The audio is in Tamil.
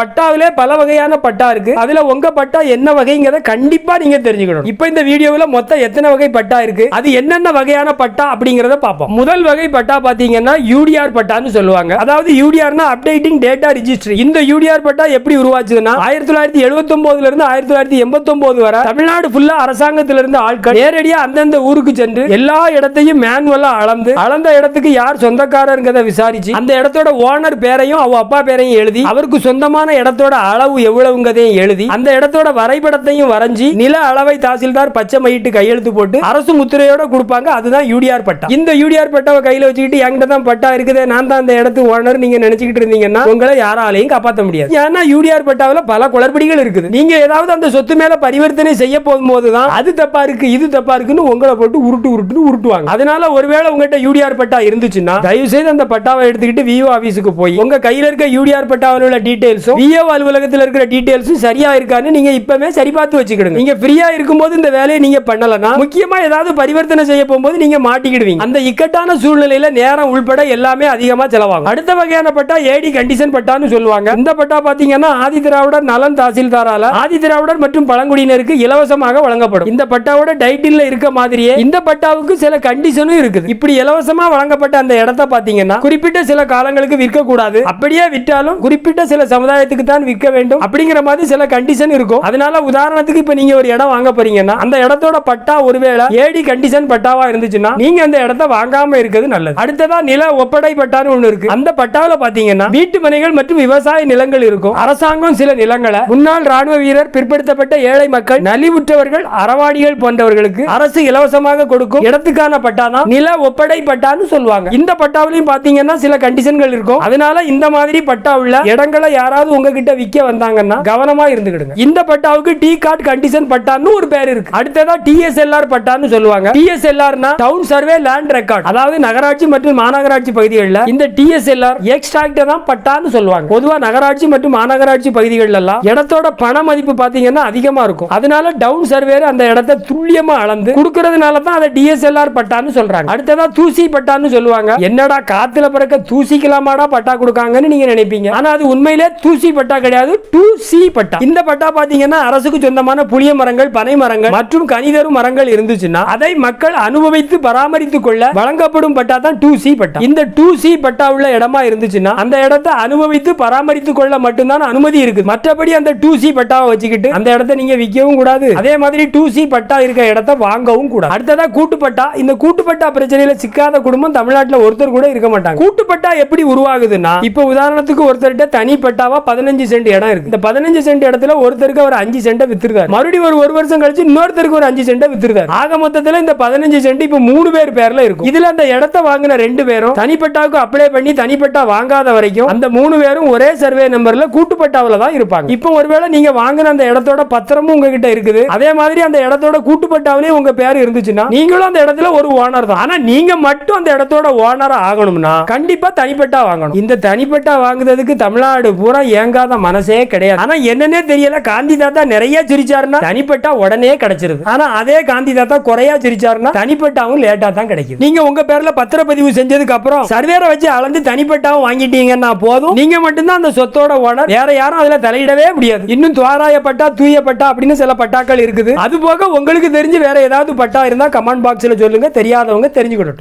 பட்டாவிலே பல வகையான பட்டா இருக்கு. அதுல உங்க பட்டா என்ன வகைங்கிறத கண்டிப்பா நீங்க தெரிஞ்சுக்கணும். இப்போ இந்த வீடியோவில் மொத்தம் எத்தனை வகை பட்டா இருக்கு? அது என்னென்ன வகையான பட்டா அப்படிங்கறத பார்ப்போம். முதல் வகை பட்டா பாத்தீங்கன்னா யூடிஆர் பட்டான்னு சொல்லுவாங்க. அதாவது யூடிஆர்னா அப்டேட்டிங் டேட்டா ரிஜிஸ்ட்ரி. இந்த யூடிஆர் பட்டா எப்படி உருவாச்சுன்னா ஆயிரத்தி தொள்ளாயிரத்தி எழுபத்தி ஒன்பதுல இருந்து ஆயிரத்தி தொள்ளாயிரத்தி எண்பத்தி ஒன்பது வரை தமிழ்நாடு ஃபுல்லா அரசாங்கத்தில இருந்து ஆட்கள் நேரடியா அந்தந்த ஊருக்கு சென்று எல்லா இடத்தையும் மேனுவலா அளந்து அளந்த இடத்துக்கு யார் சொந்தக்காரங்கிறத விசாரிச்சு அந்த இடத்தோட ஓனர் பேரையும் அவ அப்பா பேரையும் எழுதி அவருக்கு சொந்தமான இடத்தோட அளவு எவ்வளவுங்கதையும் எழுதி அந்த இடத்தோட வரைபடத்தையும் வரைஞ்சி நில அளவை தாசில்தார் பச்சை மையிட்டு கையெழுத்து போட்டு அரசு முத்திரையோட கொடுப்பாங்க. அதுதான் யூடிஆர் பட்டா. இந்த யூடிஆர் பட்டாவை கையில வச்சுக்கிட்டு என்கிட்ட தான் பட்டா இருக்குது. நான் தான் அந்த இடத்து ஓனர். நீங்க நினைச்சுக்கிட்டு இருந்தீங்கன்னா உங்களை யாராலையும் காப்பாற்ற முடியாது. ஏன்னா யூடிஆர் பட்டாவில் பல குளறுபடிகள் இருக்குது. நீங்க ஏதாவது அந்த சொத்து மேல பரிவர்த்தனை செய்ய போகும்போது தான் அது தப்பா இருக்கு இது தப்பா இருக்குன்னு உங்களை போட்டு உருட்டு உருட்டுன்னு உருட்டுவாங்க. அதனால ஒருவேளை உங்ககிட்ட யூடிஆர் பட்டா இருந்துச்சுன்னா தயவு செய்து அந்த பட்டாவை எடுத்துக்கிட்டு விஓ ஆபீஸுக்கு போய் உங்க கையில இருக்க யூடிஆர் பட்டாவில் உள்ள டீடைல்ஸும் விஓ அலுவலகத்தில் இருக்கிற டீடைல்ஸும் சரியா இருக்கான்னு நீங்க இப்பவே சரி பார்த்து வச்சுக்கிடுங்க. நீங்க ஃப்ரீயா இருக்கும்போது இந்த வேலையை நீங்க பண்ணலனா முக்கியமா ஏதாவது பரிவர்த்தனை செய்ய போகும்போது நீங்க மாட்டிக்கிடுவீங்க. அந்த இக்கட்டான சூழ்நிலையில நேரம் உள்பட எல்லாமே அதிகமா செலவாகும். அடுத்த வகையான பட்டா ஏடி கண்டிஷன் பட்டான்னு சொல்லுவாங்க. இந்த பட்டா பாத்தீங்கன்னா ஆதி திராவிடர் நலன் தாசில்தாரால ஆதி திராவிடர் மற்றும் பழங்குடியினருக்கு இலவசமாக வழங்கப்படும். இந்த பட்டாவோட டைட்டில் இருக்க மாதிரியே இந்த பட்டாவுக்கு சில கண்டிஷனும் இருக்குது. இப்படி இலவசமா வழங்கப்பட்ட அந்த இடத்த பாத்தீங்கன்னா குறிப்பிட்ட சில காலங்களுக்கு விற்க கூடாது அப்படியே விற்றாலும் குறிப்பிட்ட சில சமுதாய சமுதாயத்துக்கு தான் விற்க வேண்டும். அப்படிங்கிற மாதிரி சில கண்டிஷன் இருக்கும். அதனால உதாரணத்துக்கு இப்ப நீங்க ஒரு இடம் வாங்க போறீங்கன்னா அந்த இடத்தோட பட்டா ஒருவேளை ஏடி கண்டிஷன் பட்டாவா இருந்துச்சுன்னா நீங்க அந்த இடத்த வாங்காம இருக்கிறது நல்லது. அடுத்ததா நில ஒப்படை பட்டான்னு ஒண்ணு இருக்கு. அந்த பட்டாவில பாத்தீங்கன்னா வீட்டு மனைகள் மற்றும் விவசாய நிலங்கள் இருக்கும். அரசாங்கம் சில நிலங்களை முன்னாள் ராணுவ வீரர் பிற்படுத்தப்பட்ட ஏழை மக்கள் நலிவுற்றவர்கள் அறவாடிகள் போன்றவர்களுக்கு அரசு இலவசமாக கொடுக்கும் இடத்துக்கான பட்டா தான் நில ஒப்படை பட்டான்னு சொல்லுவாங்க. இந்த பட்டாவிலையும் பாத்தீங்கன்னா சில கண்டிஷன்கள் இருக்கும். அதனால இந்த மாதிரி பட்டா உள்ள இடங்களை யாராவது உங்ககிட்ட விற்க வந்தாங்கன்னா கவனமா இருந்துக்கிடுங்க. இந்த பட்டாவுக்கு டி கார்டு கண்டிஷன் பட்டான்னு ஒரு பேர் இருக்கு. அடுத்ததா டிஎஸ்எல்ஆர் பட்டான்னு சொல்லுவாங்க. டிஎஸ்எல்ஆர்னா டவுன் சர்வே லேண்ட் ரெக்கார்ட் அதாவது நகராட்சி மற்றும் மாநகராட்சி பகுதிகளில் இந்த டிஎஸ்எல்ஆர் எக்ஸ்ட்ராக்ட தான் பட்டான்னு சொல்லுவாங்க. பொதுவா நகராட்சி மற்றும் மாநகராட்சி பகுதிகளில் எல்லாம் இடத்தோட பண மதிப்பு பாத்தீங்கன்னா அதிகமா இருக்கும். அதனால டவுன் சர்வேர் அந்த இடத்தை துல்லியமா அளந்து கொடுக்கறதுனால தான் அதை டிஎஸ்எல்ஆர் பட்டான்னு சொல்றாங்க. அடுத்ததா தூசி பட்டான்னு சொல்லுவாங்க. என்னடா காத்துல பிறக்க தூசிக்கலாமாடா பட்டா கொடுக்காங்கன்னு நீங்க நினைப்பீங்க. ஆனா அது உண்மையிலே தூசி பட்டா கிடையாது டூ சி பட்டா. இந்த பட்டா பாத்தீங்கன்னா அரசுக்கு சொந்தமான புளிய மரங்கள் பனை மரங்கள் மற்றும் கனிதரும் மரங்கள் இருந்துச்சுன்னா அதை மக்கள் அனுபவித்து பராமரித்துக் கொள்ள வழங்கப்படும் பட்டா தான் டூ சி பட்டா. இந்த டூ சி பட்டா உள்ள இடமா இருந்துச்சுன்னா அந்த இடத்தை அனுபவித்து பராமரித்துக் கொள்ள மட்டும்தான் அனுமதி இருக்கு மற்றபடி அந்த டூ சி பட்டாவை வச்சுக்கிட்டு அந்த இடத்தை நீங்க விற்கவும் கூடாது. அதே மாதிரி டூ சி பட்டா இருக்க இடத்தை வாங்கவும் கூடாது. அடுத்ததா கூட்டுப்பட்டா. இந்த கூட்டுப்பட்டா பிரச்சனையில சிக்காத குடும்பம் தமிழ்நாட்டில் ஒருத்தர் கூட இருக்க மாட்டாங்க. கூட்டுப்பட்டா எப்படி உருவாகுதுன்னா இப்ப உதாரணத்துக்கு ஒருத்தர்கிட்ட தனி பட்டாவா பதினஞ்சு சென்ட் இடம் இருக்கு. இந்த பதினஞ்சு சென்ட் இடத்துல ஒருத்தருக்கு அவர் அஞ்சு சென்ட்டை வித்துருக்காரு. மறுபடியும் ஒரு ஒரு வருஷம் கழிச்சு இன்னொருத்தருக்கு ஒரு அஞ்சு சென்ட்டை வித்துருக்காரு. ஆக மொத்தத்துல இந்த பதினஞ்சு சென்ட் இப்ப மூணு பேர் பேர்ல இருக்கும். இதுல அந்த இடத்த வாங்கின ரெண்டு பேரும் தனிப்பட்டாவுக்கு அப்ளை பண்ணி தனிப்பட்டா வாங்காத வரைக்கும் அந்த மூணு பேரும் ஒரே சர்வே நம்பர்ல கூட்டுப்பட்டாவுல தான் இருப்பாங்க. இப்போ ஒருவேளை நீங்க வாங்கின அந்த இடத்தோட பத்திரமும் உங்ககிட்ட இருக்குது. அதே மாதிரி அந்த இடத்தோட கூட்டுப்பட்டாவிலே உங்க பேர் இருந்துச்சுன்னா நீங்களும் அந்த இடத்துல ஒரு ஓனர் தான். ஆனா நீங்க மட்டும் அந்த இடத்தோட ஓனரா ஆகணும்னா கண்டிப்பா தனிப்பட்டா வாங்கணும். இந்த தனிப்பட்டா வாங்குறதுக்கு தமிழ்நாடு பூரா ஏங்காத மனசே கிடையாது. ஆனா என்னன்னே தெரியல காந்தி தாத்தா நிறைய சிரிச்சாருன்னா தனிப்பட்டா உடனே கிடைச்சிருது. ஆனா அதே காந்தி தாத்தா குறையா சிரிச்சாருன்னா தனிப்பட்டாவும் லேட்டா தான் கிடைக்கும். நீங்க உங்க பேர்ல பத்திரப்பதிவு செஞ்சதுக்கு அப்புறம் சர்வேரை வச்சு அளந்து தனிப்பட்டாவும் வாங்கிட்டீங்கன்னா போதும். நீங்க மட்டும்தான் அந்த சொத்தோட ஓனர். வேற யாரும் அதுல தலையிடவே முடியாது. இன்னும் துவாராயப்பட்டா தூயப்பட்டா அப்படின்னு சில பட்டாக்கள் இருக்குது. அது போக உங்களுக்கு தெரிஞ்சு வேற ஏதாவது பட்டா இருந்தா கமெண்ட் பாக்ஸ்ல சொல்லுங்க. தெரியாதவங்க தெரிஞ்சுக்கிட்டோம்